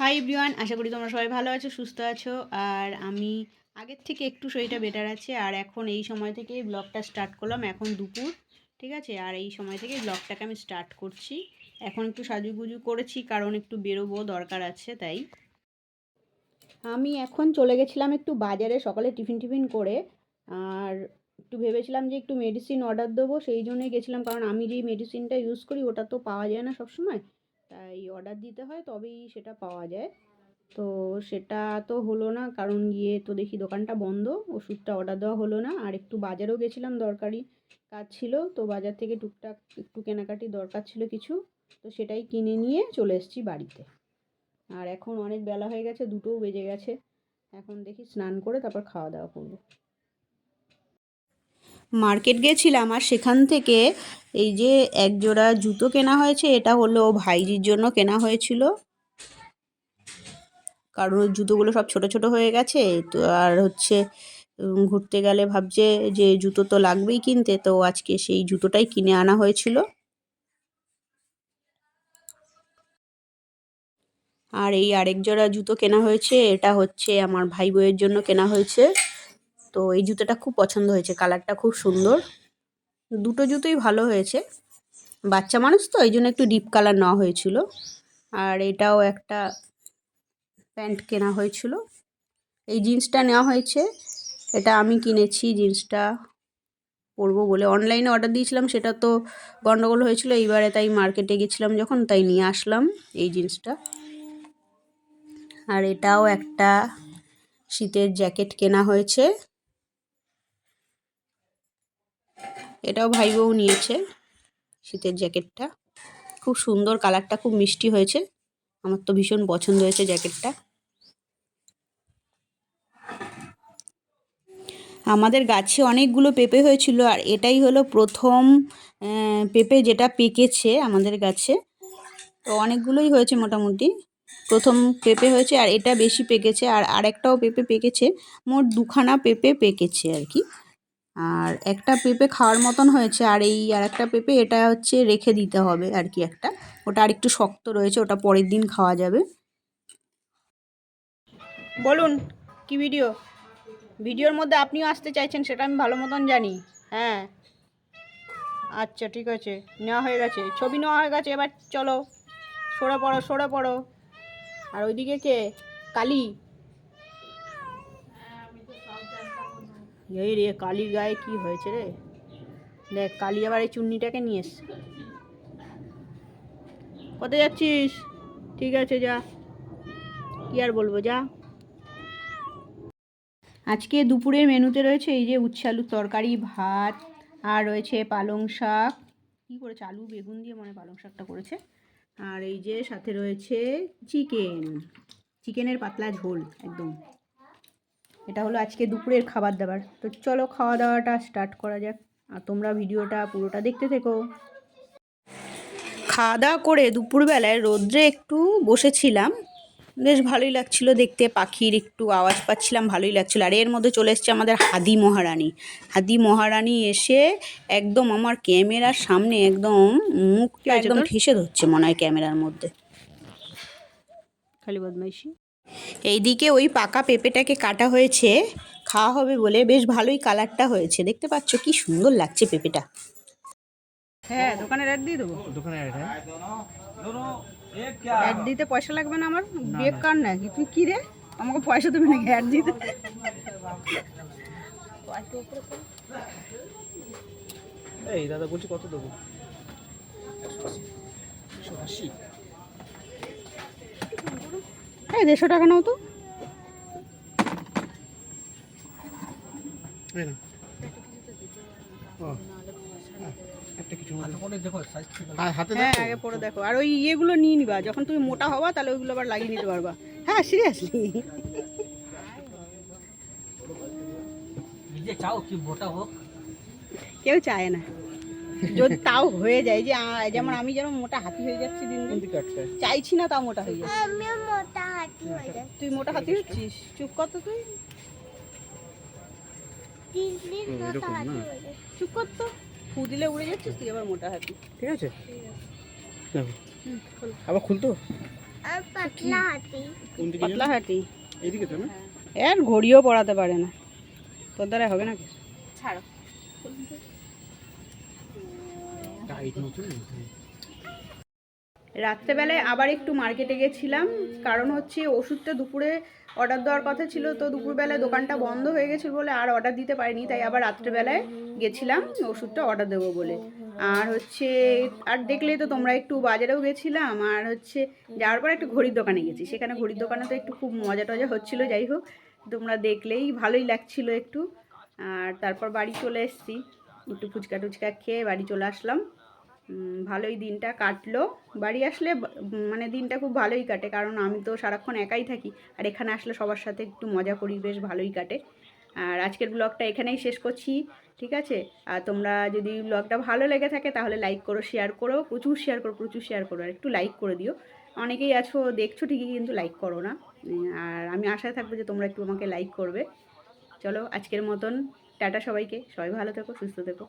Hi everyone আশা করি তোমরা সবাই ভালো আছো, সুস্থ আছো। আর আমি আগের থেকে একটু শরীরটা বেটার আছে, আর এখন এই সময় থেকে ব্লগটা স্টার্ট করলাম, এখন দুপুর, ঠিক আছে? আর এই সময় থেকে ব্লগটাকে আমি স্টার্ট করছি। এখন একটু সাজুগুজু করেছি, কারণ একটু বেরোবো, দরকার আছে তাই। আমি এখন চলে গেছিলাম একটু বাজারে, সকালে টিফিন টিফিন করে। আর একটু ভেবেছিলাম যে একটু মেডিসিন অর্ডার দেবো, সেই জন্যই গেছিলাম, কারণ আমি যেই মেডিসিনটা ইউজ করি, ওটা তো পাওয়া যায় না সবসময়। তাই অর্ডার দিতে হয়, তবেই সেটা পাওয়া যায়। তো সেটা তো হলো না, কারণ গিয়ে তো দেখি দোকানটা বন্ধ, ওষুধটা অর্ডার দেওয়া হলো না। আর একটু বাজারেও গেছিলাম, দরকারি কাজ ছিল, তো বাজার থেকে টুকটাক একটু কেনাকাটি দরকার ছিল কিছু, তো সেটাই কিনে নিয়ে চলে এসেছি বাড়িতে। আর এখন অনেক বেলা হয়ে গেছে, দুটোও বেজে গেছে। এখন দেখি স্নান করে তারপর খাওয়া দাওয়া করব। মার্কেট গেছিলাম আর সেখান থেকে এই যে এক জোড়া জুতো কেনা হয়েছে, এটা হলো ভাইজির জন্য কেনা হয়েছিল। কারণ জুতোগুলো সব ছোট ছোট হয়ে গেছে, তো আর হচ্ছে ঘুরতে গেলে ভাবছে যে জুতো তো লাগবেই কিনতে, তো আজকে সেই জুতোটাই কিনে আনা হয়েছিল। আর এই আরেক জোড়া জুতো কেনা হয়েছে, এটা হচ্ছে আমার ভাই বইয়ের জন্য কেনা হয়েছে। তো এই জুতোটা খুব পছন্দ হয়েছে, কালারটা খুব সুন্দর। দুটো জুতোই ভালো হয়েছে। বাচ্চা মানুষ তো, এই জন্য একটু ডিপ কালার নেওয়া হয়েছিল। আর এটাও একটা প্যান্ট কেনা হয়েছিল। এই জিন্সটা নেওয়া হয়েছে। এটা আমি কিনেছি, জিন্সটা পরবো বলে অনলাইনে অর্ডার দিয়েছিলাম, সেটা তো গন্ডগোল হয়েছিল। এইবারে তাই মার্কেটে গেছিলাম যখন, তাই নিয়ে আসলাম এই জিন্সটা। আর এটাও একটা শীতের জ্যাকেট কেনা হয়েছে। এটাও ভাই বউ নিয়েছে শীতের জ্যাকেটটা। খুব সুন্দর, কালারটা খুব মিষ্টি হয়েছে। আমার তো ভীষণ পছন্দ হয়েছে জ্যাকেটটা। আমাদের গাছে অনেকগুলো পেঁপে হয়েছিল আর এটাই হলো প্রথম পেঁপে যেটা পেকেছে আমাদের গাছে। তো অনেকগুলোই হয়েছে মোটামুটি। প্রথম পেঁপে হয়েছে আর এটা বেশি পেকেছে আর আরেকটাও পেঁপে পেকেছে। মোট দুখানা পেঁপে পেকেছে আর কি। আর একটা পেঁপে খাওয়ার মতন হয়েছে, আর এই আর একটা পেঁপে এটা হচ্ছে রেখে দিতে হবে আর কি একটা। ওটা আর একটু শক্ত রয়েছে, ওটা পরের দিন খাওয়া যাবে। বলুন, কি ভিডিও? ভিডিওর মধ্যে আপনিও আসতে চাইছেন, সেটা আমি ভালো মতন জানি। হ্যাঁ। আচ্ছা ঠিক আছে। নেওয়া হয়ে গেছে। ছবি নেওয়া হয়ে গেছে, এবার চলো। সরে পড়ো সরে পড়ো। আর ওইদিকে কে? কালী। এই রে, কালীর গায়ে কি হয়েছে রে? দেখ, কালি আবার এই চুন্নিটাকে নিয়ে এসছে। কোথায় যাচ্ছিস? ঠিক আছে, যা। কি আর বলব, যা। আজকে দুপুরের মেনুতে রয়েছে এই যে উচ্ছে আলুর তরকারি, ভাত, আর রয়েছে পালং শাক। কী করেছে? আলু, বেগুন দিয়ে মনে পালং শাকটা করেছে। আর এই যে সাথে রয়েছে চিকেন। চিকেনের পাতলা ঝোল, একদম। এটা হলো আজকে দুপুরের খাবার দাবার। তো চলো খাওয়া দাওয়াটা স্টার্ট করা যাক। আর তোমরা ভিডিওটা পুরোটা দেখতে থেকো। খাওয়া দাওয়া করে দুপুরবেলায় রোদ্রে একটু বসেছিলাম। বেশ ভালোই লাগছিল দেখতে পাখির একটু আওয়াজ পাচ্ছিলাম ভালোই লাগছিল। আর এর মধ্যে চলে এসছে আমাদের হাদি মহারানী। হাদি মহারানী এসে একদম আমার ক্যামেরার সামনে একদম মুখটা একদম ঠেসে ধরছে মনে হয় ক্যামেরার মধ্যে। খালি বদমাইশি। এইদিকে ওই পাকা পেঁপেটাকে কাটা হয়েছে খাওয়া হবে বলে বেশ ভালোই কালারটা হয়েছে। দেখতে পাচ্ছ কি সুন্দর লাগছে পেঁপেটা। হ্যাঁ দোকানে রেট দিয়ে দেবো? দোকানে অ্যাড হ্যাঁ। অ্যাড দিতে পয়সা লাগবে না আমার? বেকার নাকি? তুই কি রে? আমাকে পয়সা দেবে নাকি অ্যাড দিতে? এই দাদা বলছি কত দেবো? একশো আশি? এই দেড়শো টাকা নাও তো। হ্যাঁ, হ্যাঁ দেখো। আগে পরে দেখো। আর ওই ইয়েগুলো নিয়ে নিবা। যখন তুমি মোটা হবা তাহলে ওইগুলো আবার লাগিয়ে নিতে পারবা। হ্যাঁ সিরিয়াসলি নিজে চাও কি মোটা হোক? কেউ চায় না। যদি তাও হয়ে যায় যে যেমন আমি যেমন মোটা হাতি হয়ে যাচ্ছি দিন দিন চাইছি না তাও মোটা হয়ে যাচ্ছে। হাতি হয়ে যাচ্ছি। তুই মোটা হাতি হচ্ছিস? চুপ কর তো তুই। দিন দিন মোটা হাতি হয়ে যাচ্ছি। চুপ কর তো। ফু দিলে উড়ে যাচ্ছিস তুই আবার মোটা হাতি। ঠিক আছে? দেখো। আবার খুলতো? আর পাতলা হাতি। পাতলা হাতি। এইদিকে তো না? এর ঘড়িও পড়াতে পারে না। তোর দ্বারা হবে নাকি ছাড়ো। টাইট মতন রাত্রেবেলায় আবার একটু মার্কেটে গেছিলাম, কারণ হচ্ছে ওষুধটা দুপুরে অর্ডার দেওয়ার কথা ছিল, তো দুপুরবেলায় দোকানটা বন্ধ হয়ে গেছিল বলে আর অর্ডার দিতে পারিনি, তাই আবার রাত্রেবেলায় গেছিলাম, ওষুধটা অর্ডার দেবো বলে। আর হচ্ছে, আর দেখলেই তো তোমরা একটু বাজারেও গেছিলাম, আর হচ্ছে যাওয়ার পর একটু ঘড়ির দোকানে গেছি, সেখানে ঘড়ির দোকানে তো একটু খুব মজা টজা হচ্ছিল, যাই হোক, তোমরা দেখলেই ভালোই লাগছিল একটু। আর তারপর বাড়ি চলে এসেছি, একটু ফুচকা টুচকা খেয়ে বাড়ি চলে আসলাম। ভালোই দিনটা কাটলো। বাড়ি আসলে মানে দিনটা খুব ভালোই কাটে, কারণ আমি তো সারাক্ষণ একাই থাকি। আর এখানে আসলে সবার সাথে একটু মজা করি, বেশ ভালোই কাটে। আর আজকের ব্লগটা এখানেই শেষ করছি, ঠিক আছে? আর তোমরা যদি ব্লগটা ভালো লেগে থাকে তাহলে লাইক করো শেয়ার করো, প্রচুর শেয়ার করো, প্রচুর শেয়ার করো, আর একটু লাইক করে দিও। অনেকেই আছো, দেখছ ঠিকই, কিন্তু লাইক করো না। আর আমি আশায় থাকব যে তোমরা একটু আমাকে লাইক করবে। চলো, আজকের মতন, টাটা সবাইকে। সবাই ভালো থেকো, সুস্থ থেকো।